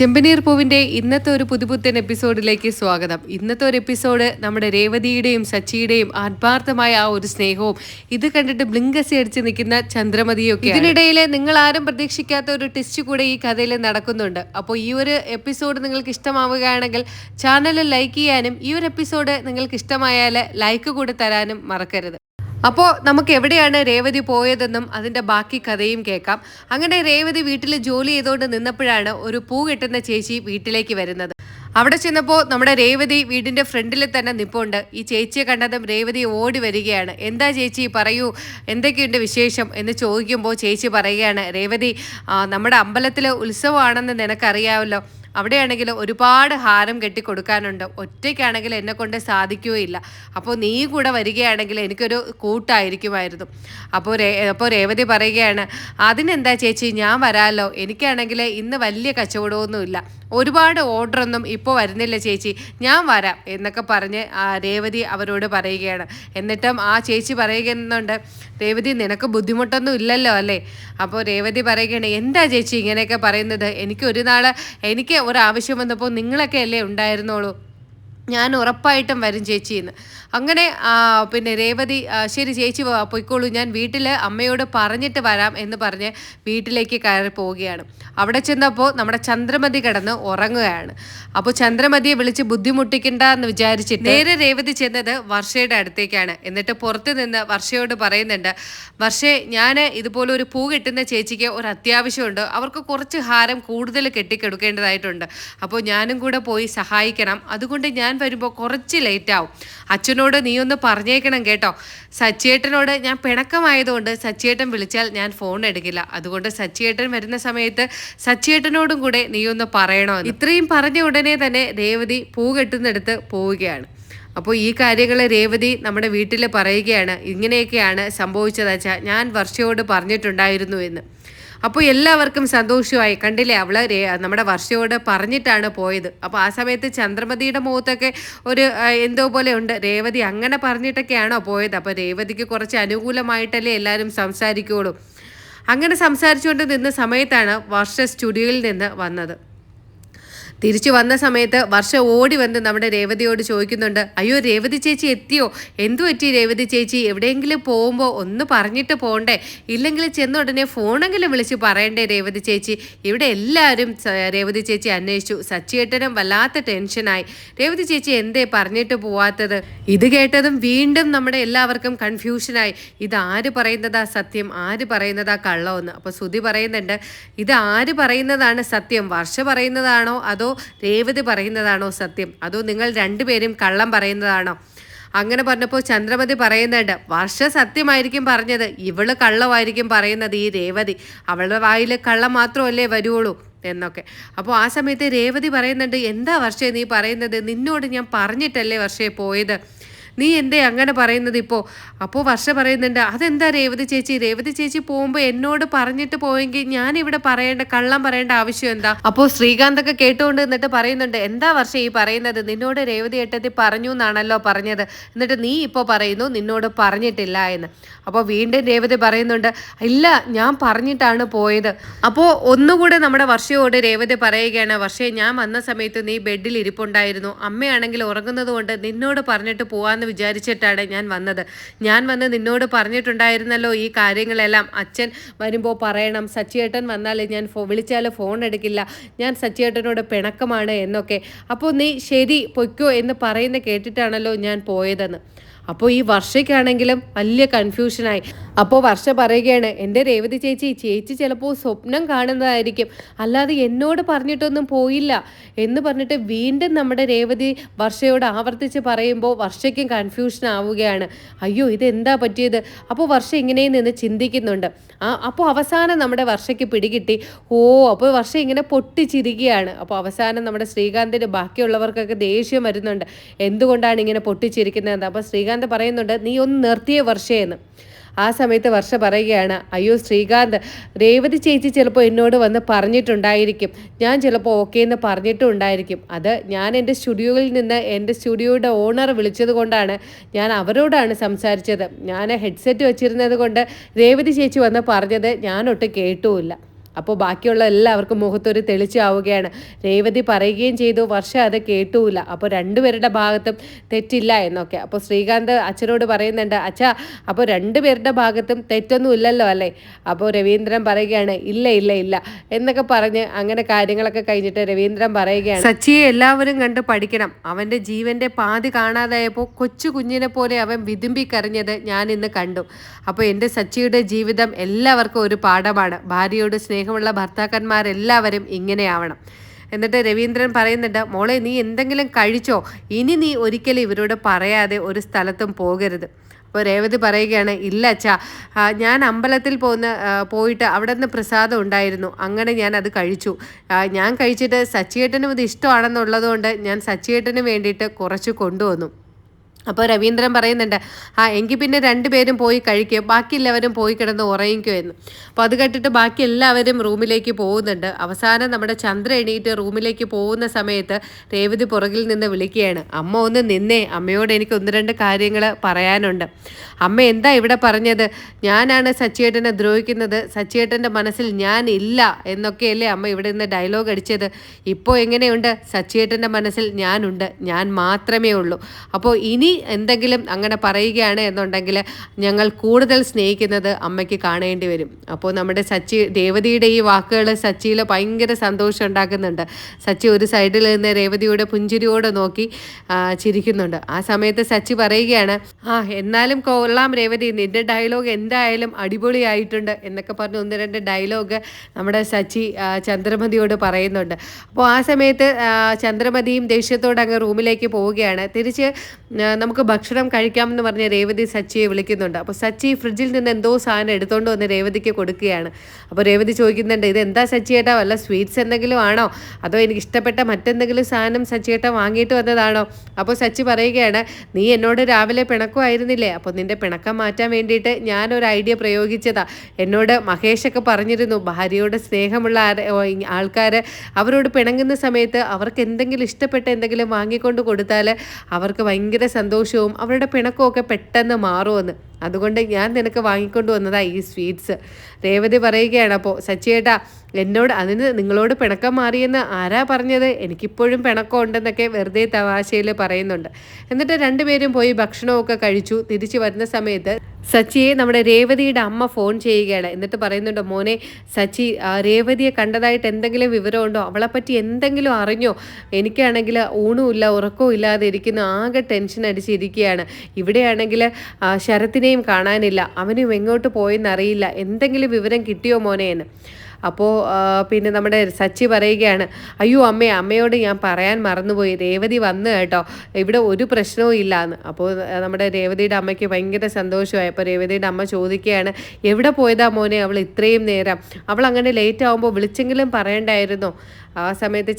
ചെമ്പനീർ പൂവിന്റെ ഇന്നത്തെ ഒരു പുതുപുത്തൻ എപ്പിസോഡിലേക്ക് സ്വാഗതം. ഇന്നത്തെ ഒരു എപ്പിസോഡ് നമ്മുടെ രേവതിയുടെയും സച്ചിയുടെയും ആത്മാർത്ഥമായ ആ ഒരു സ്നേഹവും ഇത് കണ്ടിട്ട് ബ്ലിങ്കസി അടിച്ച് നിൽക്കുന്ന ചന്ദ്രമതിയും ഒക്കെ ഇതിനിടയിൽ നിങ്ങൾ ആരും പ്രതീക്ഷിക്കാത്ത ഒരു ടെസ്റ്റ് കൂടെ ഈ കഥയിൽ നടക്കുന്നുണ്ട്. അപ്പോൾ ഈ ഒരു എപ്പിസോഡ് നിങ്ങൾക്ക് ഇഷ്ടമാവുകയാണെങ്കിൽ ചാനൽ ലൈക്ക് ചെയ്യാനും ഈ ഒരു എപ്പിസോഡ് നിങ്ങൾക്ക് ഇഷ്ടമായാൽ ലൈക്ക് കൂടെ തരാനും മറക്കരുത്. അപ്പോൾ നമുക്ക് എവിടെയാണ് രേവതി പോയതെന്നും അതിന്റെ ബാക്കി കഥയും കേൾക്കാം. അങ്ങനെ രേവതി വീട്ടിൽ ജോലി ചെയ്തുകൊണ്ട് നിന്നപ്പോഴാണ് ഒരു പൂ കിട്ടുന്ന ചേച്ചി വീട്ടിലേക്ക് വരുന്നത്. അവിടെ ചെന്നപ്പോൾ നമ്മുടെ രേവതി വീടിന്റെ ഫ്രണ്ടിൽ തന്നെ നിപ്പുണ്ട്. ഈ ചേച്ചിയെ കണ്ടതും രേവതി ഓടി വരികയാണ്. എന്താ ചേച്ചി പറയൂ എന്തൊക്കെയുണ്ട് വിശേഷം? എന്ന് ചോദിക്കുമ്പോൾ ചേച്ചി പറയുകയാണ് രേവതി നമ്മുടെ അമ്പലത്തിലെ ഉത്സവമാണെന്ന് നിനക്കറിയാമല്ലോ അവിടെയാണെങ്കിൽ ഒരുപാട് ഹാരം കെട്ടി കൊടുക്കാനുണ്ട്. ഒറ്റയ്ക്കാണെങ്കിൽ എന്നെ കൊണ്ട് സാധിക്കുകയില്ല. അപ്പോൾ നീ കൂടെ വരികയാണെങ്കിൽ എനിക്കൊരു കൂട്ടായിരിക്കുമായിരുന്നു. അപ്പോൾ രേ അപ്പോൾ രേവതി പറയുകയാണ് അതിനെന്താ ചേച്ചി ഞാൻ വരാമല്ലോ എനിക്കാണെങ്കിൽ ഇന്ന് വലിയ കച്ചവടമൊന്നുമില്ല. ഒരുപാട് ഓർഡറൊന്നും ഇപ്പോൾ വരുന്നില്ല ചേച്ചി. ഞാൻ വരാം എന്നൊക്കെ പറഞ്ഞ് ആ രേവതി അവരോട് പറയുകയാണ്. എന്നിട്ടും ആ ചേച്ചി പറയുന്നുണ്ട് രേവതി നിനക്ക് ബുദ്ധിമുട്ടൊന്നും ഇല്ലല്ലോ അല്ലേ? അപ്പോൾ രേവതി പറയുകയാണ് എന്താ ചേച്ചി ഇങ്ങനെയൊക്കെ പറയുന്നത്? എനിക്ക് ഒരു നാൾ എനിക്ക് ഒരാവശ്യം വന്നപ്പോൾ നിങ്ങളൊക്കെ അല്ലേ ഉണ്ടായിരുന്നോളൂ ഞാൻ ഉറപ്പായിട്ടും വരും ചേച്ചി എന്ന്. അങ്ങനെ പിന്നെ രേവതി ശരി ചേച്ചി പൊയ്ക്കോളൂ. ഞാൻ വീട്ടിൽ അമ്മയോട് പറഞ്ഞിട്ട് വരാം എന്ന് പറഞ്ഞ് വീട്ടിലേക്ക് കയറി പോവുകയാണ്. അവിടെ ചെന്നപ്പോൾ നമ്മുടെ ചന്ദ്രമതി കിടന്ന് ഉറങ്ങുകയാണ്. അപ്പോൾ ചന്ദ്രമതിയെ വിളിച്ച് ബുദ്ധിമുട്ടിക്കണ്ട എന്ന് വിചാരിച്ചിട്ട് നേരെ രേവതി ചെന്നത് വർഷയുടെ അടുത്തേക്കാണ്. എന്നിട്ട് പുറത്ത് നിന്ന് വർഷയോട് പറയുന്നുണ്ട് വർഷേ ഞാൻ ഇതുപോലെ ഒരു പൂ കെട്ടുന്ന ചേച്ചിക്ക് ഒരു അത്യാവശ്യമുണ്ട്. അവർക്ക് കുറച്ച് ഹാരം കൂടുതൽ കെട്ടിക്കെടുക്കേണ്ടതായിട്ടുണ്ട്. അപ്പോൾ ഞാനും കൂടെ പോയി സഹായിക്കണം. അതുകൊണ്ട് ഞാൻ വരുമ്പോൾ കുറച്ച് ലേറ്റ് ആവും. അച്ഛനോട് നീ ഒന്ന് പറഞ്ഞേക്കണം കേട്ടോ. സച്ചിയേട്ടനോട് ഞാൻ പിണക്കമായതുകൊണ്ട് സച്ചിയേട്ടൻ വിളിച്ചാൽ ഞാൻ ഫോൺ എടുക്കില്ല. അതുകൊണ്ട് സച്ചിയേട്ടൻ വരുന്ന സമയത്ത് സച്ചിയേട്ടനോടും കൂടെ നീ ഒന്ന് പറയണോ ഇത്രയും പറഞ്ഞ ഉടനെ തന്നെ രേവതി പൂ കെട്ടുന്നിടത്ത് പോവുകയാണ്. അപ്പോൾ ഈ കാര്യങ്ങൾ രേവതി നമ്മുടെ വീട്ടിൽ പറയുകയാണ്. ഇങ്ങനെയൊക്കെയാണ് സംഭവിച്ചത് വെച്ചാൽ ഞാൻ വർഷയോട് പറഞ്ഞിട്ടുണ്ടായിരുന്നു എന്ന്. അപ്പോൾ എല്ലാവർക്കും സന്തോഷമായി. കണ്ടില്ലേ അവൾ നമ്മുടെ വർഷയോട് പറഞ്ഞിട്ടാണ് പോയത്. അപ്പോൾ ആ സമയത്ത് ചന്ദ്രമതിയുടെ മുഖത്തൊക്കെ ഒരു എന്തോ പോലെ ഉണ്ട്. രേവതി അങ്ങനെ പറഞ്ഞിട്ടൊക്കെയാണോ പോയത്? അപ്പോൾ രേവതിക്ക് കുറച്ച് അനുകൂലമായിട്ടല്ലേ എല്ലാവരും സംസാരിക്കുകയുള്ളൂ അങ്ങനെ സംസാരിച്ചുകൊണ്ട് നിന്ന സമയത്താണ് വർഷ സ്റ്റുഡിയോയിൽ നിന്ന് വന്നത്. തിരിച്ചു വന്ന സമയത്ത് വർഷ ഓടി വന്ന് നമ്മുടെ രേവതിയോട് ചോദിക്കുന്നുണ്ട് അയ്യോ രേവതി ചേച്ചി എത്തിയോ? എന്തു പറ്റി രേവതി ചേച്ചി? എവിടെയെങ്കിലും പോകുമ്പോൾ ഒന്ന് പറഞ്ഞിട്ട് പോകണ്ടേ ഇല്ലെങ്കിൽ ചെന്ന ഉടനെ ഫോണെങ്കിലും വിളിച്ച് പറയണ്ടേ രേവതി ചേച്ചി? ഇവിടെ എല്ലാവരും രേവതി ചേച്ചി അന്വേഷിച്ചു. സച്ചിയേട്ടനും വല്ലാത്ത ടെൻഷനായി. രേവതി ചേച്ചി എന്തേ പറഞ്ഞിട്ട് പോവാത്തത്? ഇത് കേട്ടതും വീണ്ടും നമ്മുടെ എല്ലാവർക്കും കൺഫ്യൂഷനായി. ഇത് ആര് പറയുന്നതാ സത്യം? ആര് പറയുന്നതാ കള്ളമെന്ന്. അപ്പോൾ ശ്രുതി പറയുന്നുണ്ട് ഇത് ആര് പറയുന്നതാണ് സത്യം? വർഷ പറയുന്നതാണോ അതോ രേവതി പറയുന്നതാണോ സത്യം? അതോ നിങ്ങൾ രണ്ടുപേരും കള്ളം പറയുന്നതാണോ? അങ്ങനെ പറഞ്ഞപ്പോൾ ചന്ദ്രമതി പറയുന്നുണ്ട് വർഷ സത്യമായിരിക്കും പറഞ്ഞത്. ഇവൾ കള്ളമായിരിക്കും പറയുന്നത് ഈ രേവതി. അവളുടെ വായിൽ കള്ളം മാത്രമല്ലേ വരുവുള്ളൂ എന്നൊക്കെ. അപ്പോൾ ആ സമയത്ത് രേവതി പറയുന്നുണ്ട് എന്താ വർഷേ നീ പറയുന്നത്? നിന്നോട് ഞാൻ പറഞ്ഞിട്ടല്ലേ വർഷേ പോയത്? നീ എന്തേ അങ്ങനെ പറയുന്നത് ഇപ്പോൾ അപ്പോൾ വർഷ പറയുന്നുണ്ട് അതെന്താ രേവതി ചേച്ചി? രേവതി ചേച്ചി പോകുമ്പോൾ എന്നോട് പറഞ്ഞിട്ട് പോയെങ്കിൽ ഞാൻ ഇവിടെ പറയേണ്ട കള്ളം പറയേണ്ട ആവശ്യം എന്താ? അപ്പോൾ ശ്രീകാന്തൊക്കെ കേട്ടുകൊണ്ട് എന്നിട്ട് പറയുന്നുണ്ട് എന്താ വർഷ ഈ പറയുന്നത്? നിന്നോട് രേവതി ഏട്ടത്തി പറഞ്ഞു എന്നാണല്ലോ പറഞ്ഞത്. എന്നിട്ട് നീ ഇപ്പോൾ പറയുന്നു നിന്നോട് പറഞ്ഞിട്ടില്ല എന്ന്. അപ്പോൾ വീണ്ടും രേവതി പറയുന്നുണ്ട് ഇല്ല ഞാൻ പറഞ്ഞിട്ടാണ് പോയത്. അപ്പോൾ ഒന്നുകൂടെ നമ്മുടെ വർഷയോട് രേവതി പറയുകയാണ് വർഷയെ ഞാൻ വന്ന സമയത്ത് നീ ബെഡിൽ ഇരിപ്പുണ്ടായിരുന്നു. അമ്മയാണെങ്കിൽ ഉറങ്ങുന്നത് കൊണ്ട് നിന്നോട് പറഞ്ഞിട്ട് പോവാന്ന് വിചാരിച്ചിട്ടാണ് ഞാൻ വന്നത്. ഞാൻ വന്ന് നിന്നോട് പറഞ്ഞിട്ടുണ്ടായിരുന്നല്ലോ ഈ കാര്യങ്ങളെല്ലാം. അച്ഛൻ വരുമ്പോൾ പറയണം സച്ചിയേട്ടൻ വന്നാൽ ഞാൻ ഫോ വിളിച്ചാൽ ഫോൺ എടുക്കില്ല. ഞാൻ സച്ചിയേട്ടനോട് പിണക്കമാണ് എന്നൊക്കെ. അപ്പോൾ നീ ശരി പൊയ്ക്കോ എന്ന് പറയുന്ന കേട്ടിട്ടാണല്ലോ ഞാൻ പോയതെന്ന്. അപ്പോൾ ഈ വർഷയ്ക്കാണെങ്കിലും വലിയ കൺഫ്യൂഷനായി അപ്പോൾ വർഷ പറയുകയാണ് എന്റെ രേവതി ചേച്ചി ചേച്ചി ചിലപ്പോൾ സ്വപ്നം കാണുന്നതായിരിക്കും. അല്ലാതെ എന്നോട് പറഞ്ഞിട്ടൊന്നും പോയില്ല. എന്ന് പറഞ്ഞിട്ട് വീണ്ടും നമ്മുടെ രേവതി വർഷയോട് ആവർത്തിച്ച് പറയുമ്പോൾ വർഷയ്ക്കും കൺഫ്യൂഷൻ ആവുകയാണ്. അയ്യോ ഇത് എന്താ പറ്റിയത്? അപ്പോൾ വർഷ ഇങ്ങനെ നിന്ന് ചിന്തിക്കുന്നുണ്ട്. ആ അപ്പോൾ അവസാനം നമ്മുടെ വർഷയ്ക്ക് പിടികിട്ടി. ഓ അപ്പോൾ വർഷ ഇങ്ങനെ പൊട്ടിച്ചിരിക്കുകയാണ്. അപ്പോൾ അവസാനം നമ്മുടെ ശ്രീകാന്തിന് ബാക്കിയുള്ളവർക്കൊക്കെ ദേഷ്യം വരുന്നുണ്ട്. എന്തുകൊണ്ടാണ് ഇങ്ങനെ പൊട്ടിച്ചിരിക്കുന്നത്? അപ്പോൾ ശ്രീകാന്ത് പറയുന്നുണ്ട് നീ ഒന്ന് നിർത്തിയ വർഷയെന്ന് ആ സമയത്ത് വർഷ പറയുകയാണ് അയ്യോ ശ്രീകാന്ത് രേവതി ചേച്ചി ചിലപ്പോൾ എന്നോട് വന്ന് പറഞ്ഞിട്ടുണ്ടായിരിക്കും. ഞാൻ ചിലപ്പോൾ ഓക്കെ എന്ന് പറഞ്ഞിട്ടും ഉണ്ടായിരിക്കും അത് ഞാൻ എന്റെ സ്റ്റുഡിയോയിൽ നിന്ന് എന്റെ സ്റ്റുഡിയോയുടെ ഓണർ വിളിച്ചത് കൊണ്ടാണ് ഞാൻ അവരോടാണ് സംസാരിച്ചത്. ഞാൻ ഹെഡ്സെറ്റ് വെച്ചിരുന്നത് കൊണ്ട് രേവതി ചേച്ചി വന്ന് പറഞ്ഞത് ഞാനൊട്ട് കേട്ടുമില്ല. അപ്പോൾ ബാക്കിയുള്ള എല്ലാവർക്കും മുഖത്തൊരു തെളിച്ചാവുകയാണ് രേവതി പറയുകയും ചെയ്തു വർഷം അത് കേട്ടൂല. അപ്പോൾ രണ്ടുപേരുടെ ഭാഗത്തും തെറ്റില്ല എന്നൊക്കെ. അപ്പോൾ ശ്രീകാന്ത് അച്ഛനോട് പറയുന്നുണ്ട് അച്ഛ അപ്പോൾ രണ്ടുപേരുടെ ഭാഗത്തും തെറ്റൊന്നും ഇല്ലല്ലോ അല്ലേ? അപ്പോൾ രവീന്ദ്രൻ പറയുകയാണ് ഇല്ല ഇല്ല ഇല്ല എന്നൊക്കെ പറഞ്ഞ് അങ്ങനെ കാര്യങ്ങളൊക്കെ കഴിഞ്ഞിട്ട് രവീന്ദ്രൻ പറയുകയാണ് സച്ചിയെ എല്ലാവരും കണ്ട് പഠിക്കണം. അവന്റെ ജീവന്റെ പാതി കാണാതായപ്പോൾ കൊച്ചു കുഞ്ഞിനെ പോലെ അവൻ വിതുമ്പിക്കറിഞ്ഞത് ഞാൻ ഇന്ന് കണ്ടു. അപ്പോൾ എന്റെ സച്ചിയുടെ ജീവിതം എല്ലാവർക്കും ഒരു പാഠമാണ്. ഭാര്യയോട് സ്നേഹമുള്ള ഭർത്താക്കന്മാരെല്ലാവരും ഇങ്ങനെയാവണം. എന്നിട്ട് രവീന്ദ്രൻ പറയുന്നുണ്ട് മോളെ നീ എന്തെങ്കിലും കഴിച്ചോ? ഇനി നീ ഒരിക്കലും ഇവരോട് പറയാതെ ഒരു സ്ഥലത്തും പോകരുത്. അപ്പോൾ രേവതി പറയുകയാണ് ഇല്ല അച്ഛാ ഞാൻ അമ്പലത്തിൽ പോകുന്ന പോയിട്ട് അവിടെ നിന്ന് പ്രസാദം ഉണ്ടായിരുന്നു. അങ്ങനെ ഞാൻ അത് കഴിച്ചു. ഞാൻ കഴിച്ചിട്ട് സച്ചിയേട്ടനും ഇത് ഇഷ്ടമാണെന്നുള്ളതുകൊണ്ട് ഞാൻ സച്ചിയേട്ടന് വേണ്ടിയിട്ട് കുറച്ച് കൊണ്ടുവന്നു. അപ്പോൾ രവീന്ദ്രൻ പറയുന്നുണ്ട് ആ എങ്കിൽ പിന്നെ രണ്ടുപേരും പോയി കഴിക്കുക ബാക്കി എല്ലാവരും പോയി കിടന്ന് ഉറയിക്കോ എന്ന്. അപ്പോൾ അത് കേട്ടിട്ട് ബാക്കി എല്ലാവരും റൂമിലേക്ക് പോകുന്നുണ്ട്. അവസാനം നമ്മുടെ ചന്ദ്ര എണീറ്റ് റൂമിലേക്ക് പോകുന്ന സമയത്ത് രേവതി പുറകിൽ നിന്ന് വിളിക്കുകയാണ് അമ്മ ഒന്ന് നിന്നേ അമ്മയോട് എനിക്ക് ഒന്ന് രണ്ട് കാര്യങ്ങൾ പറയാനുണ്ട്. അമ്മ എന്താ ഇവിടെ പറഞ്ഞത്? ഞാനാണ് സച്ചിയേട്ടനെ ദ്രോഹിക്കുന്നത് സച്ചിയേട്ടന്റെ മനസ്സിൽ ഞാൻ ഇല്ല എന്നൊക്കെയല്ലേ അമ്മ ഇവിടെ നിന്ന് ഡയലോഗ് അടിച്ചത്. ഇപ്പോൾ എങ്ങനെയുണ്ട്? സച്ചിയേട്ടന്റെ മനസ്സിൽ ഞാനുണ്ട് ഞാൻ മാത്രമേ ഉള്ളൂ. അപ്പോൾ ഇനി എന്തെങ്കിലും അങ്ങനെ പറയുകയാണ് എന്നുണ്ടെങ്കിൽ ഞങ്ങൾ കൂടുതൽ സ്നേഹിക്കുന്നത് അമ്മയ്ക്ക് കാണേണ്ടി വരും. അപ്പോൾ നമ്മുടെ സച്ചി രേവതിയുടെ ഈ വാക്കുകൾ സച്ചിയിൽ ഭയങ്കര സന്തോഷം ഉണ്ടാക്കുന്നുണ്ട്. സച്ചി ഒരു സൈഡിൽ നിന്ന് രേവതിയുടെ പുഞ്ചിരിയോടെ നോക്കി ചിരിക്കുന്നുണ്ട്. ആ സമയത്ത് സച്ചി പറയുകയാണ് ആ എന്നാലും കൊള്ളാം രേവതി നിന്റെ ഡയലോഗ് എന്തായാലും അടിപൊളിയായിട്ടുണ്ട് എന്നൊക്കെ പറഞ്ഞ് ഒന്ന് രണ്ട് ഡയലോഗ് നമ്മുടെ സച്ചി ചന്ദ്രമതിയോട് പറയുന്നുണ്ട്. അപ്പോൾ ആ സമയത്ത് ചന്ദ്രമതിയും ദേഷ്യത്തോടെ അങ്ങ് റൂമിലേക്ക് പോവുകയാണ്. തിരിച്ച് നമുക്ക് ഭക്ഷണം കഴിക്കാമെന്ന് പറഞ്ഞ് രേവതി സച്ചിയെ വിളിക്കുന്നുണ്ട്. അപ്പോൾ സച്ചി ഫ്രിഡ്ജിൽ നിന്ന് എന്തോ സാധനം എടുത്തുകൊണ്ട് വന്ന് രേവതിക്ക് കൊടുക്കുകയാണ്. അപ്പോൾ രേവതി ചോദിക്കുന്നുണ്ട് ഇത് എന്താ സച്ചിയേട്ടാ വല്ല സ്വീറ്റ്സ് എന്തെങ്കിലും ആണോ? അതോ എനിക്ക് ഇഷ്ടപ്പെട്ട മറ്റെന്തെങ്കിലും സാധനം സച്ചിയേട്ട വാങ്ങിയിട്ട് വന്നതാണോ? അപ്പോൾ സച്ചി പറയുകയാണ് നീ എന്നോട് രാവിലെ പിണക്കുമായിരുന്നില്ലേ? അപ്പോൾ നിന്റെ പിണക്കം മാറ്റാൻ വേണ്ടിയിട്ട് ഞാനൊരു ഐഡിയ പ്രയോഗിച്ചതാ. എന്നോട് മഹേഷൊക്കെ പറഞ്ഞിരുന്നു ഭാര്യയോട് സ്നേഹമുള്ള ആൾക്കാർ അവരോട് പിണങ്ങുന്ന സമയത്ത് അവർക്ക് എന്തെങ്കിലും ഇഷ്ടപ്പെട്ട എന്തെങ്കിലും വാങ്ങിക്കൊണ്ട് കൊടുത്താൽ അവർക്ക് ഭയങ്കര സന്തോഷവും അവരുടെ പിണക്കമൊക്കെ പെട്ടെന്ന് മാറുമെന്ന് അതുകൊണ്ട് ഞാൻ നിനക്ക് വാങ്ങിക്കൊണ്ട് വന്നതാ ഈ സ്വീറ്റ്സ് രേവതി പറയുകയാണ് അപ്പോൾ സച്ചിയേട്ടാ എന്നോട് അതിന് നിങ്ങളോട് പിണക്കം മാറിയെന്ന് ആരാ പറഞ്ഞത്? എനിക്കിപ്പോഴും പിണക്കം ഉണ്ടെന്നൊക്കെ വെറുതെ തമാശയിൽ പറയുന്നുണ്ട്. എന്നിട്ട് രണ്ടുപേരും പോയി ഭക്ഷണമൊക്കെ കഴിച്ചു. തിരിച്ചു വരുന്ന സമയത്ത് സച്ചിയെ നമ്മുടെ രേവതിയുടെ അമ്മ ഫോൺ ചെയ്യുകയാണ്. എന്നിട്ട് പറയുന്നുണ്ട് മോനെ സച്ചി രേവതിയെ കണ്ടതായിട്ട് എന്തെങ്കിലും വിവരമുണ്ടോ? അവളെപ്പറ്റി എന്തെങ്കിലും അറിഞ്ഞോ? എനിക്കാണെങ്കിൽ ഊണുമില്ല ഉറക്കവും ഇല്ലാതെ ഇരിക്കുന്ന ആകെ ടെൻഷൻ അടിച്ചിരിക്കുകയാണ്. ഇവിടെയാണെങ്കിൽ ശരത്തിനെയും കാണാനില്ല. അവനും എങ്ങോട്ട് പോയെന്നറിയില്ല. എന്തെങ്കിലും വിവരം കിട്ടിയോ മോനെ എന്ന്. അപ്പോൾ പിന്നെ നമ്മുടെ സച്ചി പറയുകയാണ് അയ്യോ അമ്മേ അമ്മയോട് ഞാൻ പറയാൻ മറന്നുപോയി. രേവതി വന്ന് കേട്ടോ. ഇവിടെ ഒരു പ്രശ്നവും ഇല്ല എന്ന് അപ്പോൾ നമ്മുടെ രേവതിയുടെ അമ്മയ്ക്ക് ഭയങ്കര സന്തോഷമായി. അപ്പോൾ രേവതിയുടെ അമ്മ ചോദിക്കുകയാണ് എവിടെ പോയതാ മോനെ അവൾ ഇത്രയും നേരം? അവൾ അങ്ങനെ ലേറ്റ് ആകുമ്പോൾ വിളിച്ചെങ്കിലും പറയണ്ടായിരുന്നോ. ആ സമയത്ത്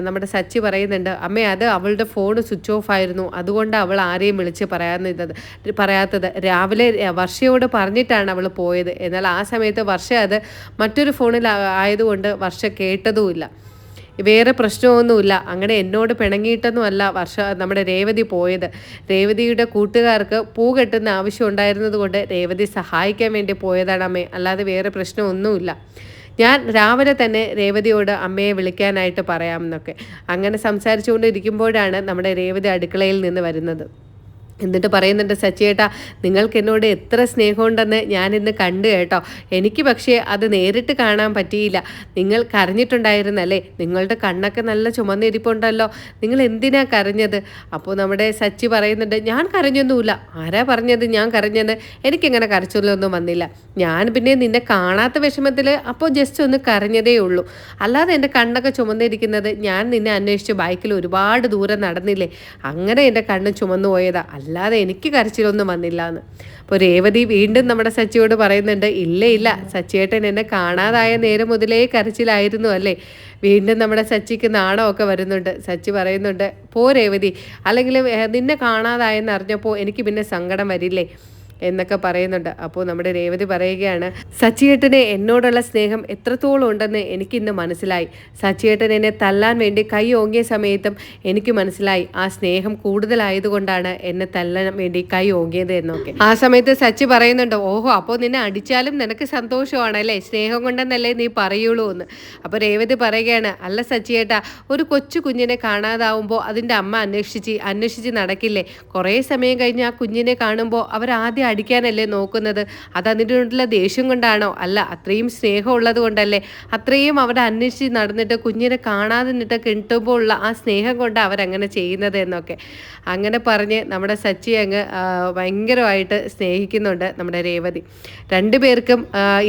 നമ്മുടെ സച്ചി പറയുന്നുണ്ട് അമ്മേ അത് അവളുടെ ഫോൺ സ്വിച്ച് ഓഫ് ആയിരുന്നു. അതുകൊണ്ട് അവൾ ആരെയും വിളിച്ച് പറയാത്തത് പറയാത്തത്. രാവിലെ വർഷയോട് പറഞ്ഞിട്ടാണ് അവൾ പോയത്. എന്നാൽ ആ സമയത്ത് വർഷ അത് മറ്റൊരു ഫോണിൽ ആയതുകൊണ്ട് വർഷ കേട്ടതുമില്ല. വേറെ പ്രശ്നമൊന്നുമില്ല. അങ്ങനെ എന്നോട് പിണങ്ങിയിട്ടൊന്നുമല്ല വർഷ നമ്മുടെ രേവതി പോയത്. രേവതിയുടെ കൂട്ടുകാർക്ക് പൂ കെട്ടുന്ന ആവശ്യം ഉണ്ടായിരുന്നതുകൊണ്ട് രേവതി സഹായിക്കാൻ വേണ്ടി പോയതാണ് അമ്മേ. അല്ലാതെ വേറെ പ്രശ്നമൊന്നുമില്ല. ഞാൻ രാവിലെ തന്നെ രേവതിയോട് അമ്മയെ വിളിക്കാനായിട്ട് പറയാമെന്നൊക്കെ. അങ്ങനെ സംസാരിച്ചുകൊണ്ടിരിക്കുമ്പോഴാണ് നമ്മുടെ രേവതി അടുക്കളയിൽ നിന്ന് വരുന്നത്. എന്നിട്ട് പറയുന്നുണ്ട് സച്ചിയേട്ടാ നിങ്ങൾക്ക് എന്നോട് എത്ര സ്നേഹമുണ്ടെന്ന് ഞാൻ ഇന്ന് കണ്ടു കേട്ടോ. എനിക്ക് പക്ഷേ അത് നേരിട്ട് കാണാൻ പറ്റിയില്ല. നിങ്ങൾ കരഞ്ഞിട്ടുണ്ടായിരുന്നല്ലേ? നിങ്ങളുടെ കണ്ണൊക്കെ നല്ല ചുമന്നിരിപ്പുണ്ടല്ലോ. നിങ്ങൾ എന്തിനാ കരഞ്ഞത്? അപ്പോൾ നമ്മുടെ സച്ചി പറയുന്നുണ്ട് ഞാൻ കരഞ്ഞൊന്നുമില്ല. ആരാ പറഞ്ഞത് ഞാൻ കരഞ്ഞത് എനിക്കിങ്ങനെ കരച്ചൊല്ലൊന്നും വന്നില്ല. ഞാൻ പിന്നെ നിന്നെ കാണാത്ത വിഷമത്തിൽ അപ്പോൾ ജസ്റ്റ് ഒന്ന് കരഞ്ഞതേ ഉള്ളൂ. അല്ലാതെ എന്റെ കണ്ണൊക്കെ ചുമന്നിരിക്കുന്നത് ഞാൻ നിന്നെ അന്വേഷിച്ച് ബൈക്കിൽ ഒരുപാട് ദൂരം നടന്നില്ലേ? അങ്ങനെ എന്റെ കണ്ണ് ചുമന്നു പോയതാ അല്ലാതെ എനിക്ക് കരച്ചിലൊന്നും വന്നില്ല എന്ന് അപ്പോൾ രേവതി വീണ്ടും നമ്മുടെ സച്ചിയോട് പറയുന്നുണ്ട് ഇല്ല ഇല്ല സച്ചിയേട്ടൻ എന്നെ കാണാതായ നേരം മുതലേ കരച്ചിലായിരുന്നു അല്ലേ? വീണ്ടും നമ്മുടെ സച്ചിക്ക് നാണമൊക്കെ വരുന്നുണ്ട്. സച്ചി പറയുന്നുണ്ട് പോ രേവതി അല്ലെങ്കിൽ നിന്നെ കാണാതായെന്ന് അറിഞ്ഞപ്പോൾ എനിക്ക് പിന്നെ സങ്കടം വരില്ലേ? എന്നൊക്കെ പറയുന്നുണ്ട്. അപ്പോൾ നമ്മുടെ രേവതി പറയുകയാണ് സച്ചിയേട്ടന് എന്നോടുള്ള സ്നേഹം എത്രത്തോളം ഉണ്ടെന്ന് എനിക്കിന്ന് മനസ്സിലായി. സച്ചിയേട്ടൻ എന്നെ തല്ലാൻ വേണ്ടി കൈ ഓങ്ങിയ സമയത്തും എനിക്ക് മനസ്സിലായി. ആ സ്നേഹം കൂടുതലായതുകൊണ്ടാണ് എന്നെ തല്ലാൻ വേണ്ടി കൈ ഓങ്ങിയത് എന്നൊക്കെ. ആ സമയത്ത് സച്ചി പറയുന്നുണ്ട് ഓഹോ അപ്പോൾ നിന്നെ അടിച്ചാലും നിനക്ക് സന്തോഷമാണല്ലേ? സ്നേഹം കൊണ്ടെന്നല്ലേ നീ പറയുള്ളൂ എന്ന്. അപ്പോൾ രേവതി പറയുകയാണ് അല്ല സച്ചിയേട്ടാ ഒരു കൊച്ചു കുഞ്ഞിനെ കാണാതാവുമ്പോൾ അതിന്റെ അമ്മ അന്വേഷിച്ച് അന്വേഷിച്ച് നടക്കില്ലേ? കുറേ സമയം കഴിഞ്ഞ് ആ കുഞ്ഞിനെ കാണുമ്പോൾ അവരാദ്യം അടിക്കാനല്ലേ നോക്കുന്നത്? അത് അതിനുള്ള ദേഷ്യം കൊണ്ടാണോ? അല്ല അത്രയും സ്നേഹം ഉള്ളത് കൊണ്ടല്ലേ? അത്രയും അവിടെ അന്വേഷിച്ച് നടന്നിട്ട് കുഞ്ഞിനെ കാണാതെ നിന്നിട്ട് കിട്ടുമ്പോൾ ഉള്ള ആ സ്നേഹം കൊണ്ട് അവരങ്ങനെ ചെയ്യുന്നത് എന്നൊക്കെ. അങ്ങനെ പറഞ്ഞ് നമ്മുടെ സച്ചി അങ്ങ് ഭയങ്കരമായിട്ട് സ്നേഹിക്കുന്നുണ്ട് നമ്മുടെ രേവതി. രണ്ടുപേർക്കും പേർക്കും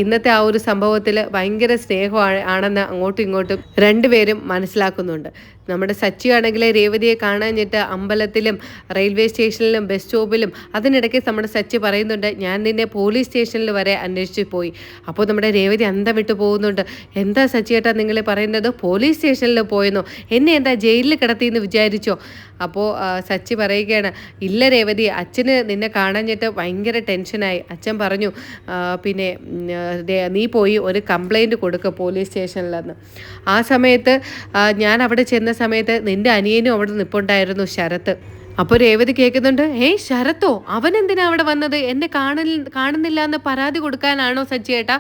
ഇന്നത്തെ ആ ഒരു സംഭവത്തിൽ ഭയങ്കര സ്നേഹമാണ് ആണെന്ന് അങ്ങോട്ടും ഇങ്ങോട്ടും രണ്ടുപേരും മനസ്സിലാക്കുന്നുണ്ട്. നമ്മുടെ സച്ചി ആണെങ്കിൽ രേവതിയെ കാണാഞ്ഞിട്ട് അമ്പലത്തിലും റെയിൽവേ സ്റ്റേഷനിലും ബസ് സ്റ്റോപ്പിലും അതിനിടയ്ക്ക് നമ്മുടെ സച്ചി പറയുന്നുണ്ട് ഞാൻ നിന്നെ പോലീസ് സ്റ്റേഷനിൽ വരെ അന്വേഷിച്ച് പോയി. അപ്പോൾ നമ്മുടെ രേവതി അന്തം വിട്ടു പോകുന്നുണ്ട്. എന്താ സച്ചിയേട്ടാ നിങ്ങൾ പറയുന്നത്? പോലീസ് സ്റ്റേഷനിൽ പോയെന്നോ? എന്നെ എന്താ ജയിലിൽ കിടത്തിയെന്ന് വിചാരിച്ചോ? അപ്പോൾ സച്ചി പറയുകയാണ് ഇല്ല രേവതി അച്ഛന് നിന്നെ കാണാഞ്ഞിട്ട് ഭയങ്കര ടെൻഷനായി. അച്ഛൻ പറഞ്ഞു പിന്നെ നീ പോയി ഒരു കംപ്ലൈന്റ് കൊടുക്കുക പോലീസ് സ്റ്റേഷനിലെന്ന്. ആ സമയത്ത് ഞാൻ അവിടെ ചെന്ന സമയത്ത് നിന്റെ അനിയനും അവിടെ നിൽപ്പുണ്ടായിരുന്നു ശരത്ത്. അപ്പോൾ രേവതി കേൾക്കുന്നുണ്ട് ഏയ് ശരത്തോ അവൻ എന്തിനാ അവിടെ വന്നത്? എന്നെ കാണൽ കാണുന്നില്ല എന്ന് പരാതി കൊടുക്കാനാണോ സച്ചിയേട്ടാ?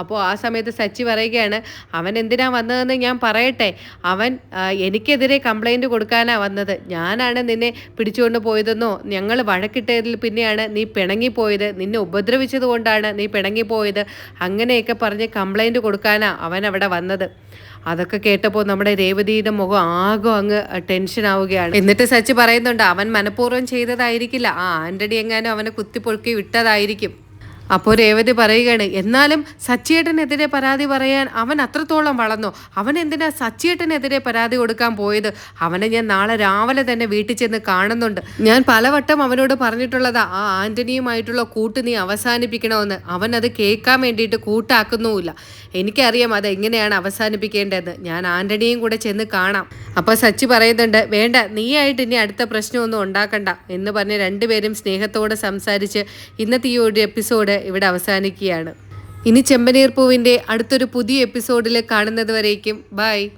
അപ്പോൾ ആ സമയത്ത് സച്ചി പറയുകയാണ് അവൻ എന്തിനാ വന്നതെന്ന് ഞാൻ പറയട്ടെ. അവൻ എനിക്കെതിരെ കംപ്ലൈന്റ് കൊടുക്കാനാണ് വന്നത്. ഞാനാണ് നിന്നെ പിടിച്ചുകൊണ്ട് പോയതെന്നോ? ഞങ്ങൾ വഴക്കിട്ടതിൽ പിന്നെയാണ് നീ പിണങ്ങിപ്പോയത്. നിന്നെ ഉപദ്രവിച്ചത് കൊണ്ടാണ് നീ പിണങ്ങിപ്പോയത്. അങ്ങനെയൊക്കെ പറഞ്ഞ് കംപ്ലൈന്റ് കൊടുക്കാനാണ് അവൻ അവിടെ വന്നത്. അതൊക്കെ കേട്ടപ്പോൾ നമ്മുടെ രേവതിയുടെ മുഖം ആകെ അങ്ങ് ടെൻഷൻ ആവുകയാണ്. എന്നിട്ട് സച്ചി പറയുന്നുണ്ട് അവൻ മനഃപൂർവം ചെയ്തതായിരിക്കില്ല. ആ ആന്റണി എങ്ങാനും അവനെ കുത്തിപ്പൊഴുക്കി വിട്ടതായിരിക്കും. അപ്പോൾ രേവതി പറയുകയാണ് എന്നാലും സച്ചിയേട്ടനെതിരെ പരാതി പറയാൻ അവൻ അത്രത്തോളം വളർന്നു. അവൻ എന്തിനാ സച്ചിയേട്ടനെതിരെ പരാതി കൊടുക്കാൻ പോയത്? അവനെ ഞാൻ നാളെ രാവിലെ തന്നെ വീട്ടിൽ ചെന്ന് കാണുന്നുണ്ട്. ഞാൻ പലവട്ടം അവനോട് പറഞ്ഞിട്ടുള്ളതാ ആ ആന്റണിയുമായിട്ടുള്ള കൂട്ട് നീ അവസാനിപ്പിക്കണമെന്ന്. അവൻ അത് കേൾക്കാൻ വേണ്ടിയിട്ട് കൂട്ടാക്കുന്നുമില്ല. എനിക്കറിയാം അത് എങ്ങനെയാണ് അവസാനിപ്പിക്കേണ്ടതെന്ന്. ഞാൻ ആന്റണിയും കൂടെ ചെന്ന് കാണാം. അപ്പോൾ സച്ചി പറയുന്നുണ്ട് വേണ്ട നീയായിട്ട് ഇനി അടുത്ത പ്രശ്നമൊന്നും ഉണ്ടാക്കണ്ട എന്ന് പറഞ്ഞ് രണ്ടുപേരും സ്നേഹത്തോടെ സംസാരിച്ച് ഇന്നത്തെ ഈ ഒരു എപ്പിസോഡ് ഇവിടെ അവസാനിക്കുകയാണ്. ഇനി ചെമ്പനീർ പൂവിന്റെ അടുത്തൊരു പുതിയ എപ്പിസോഡിൽ കാണുന്നത് വരേക്കും ബൈ.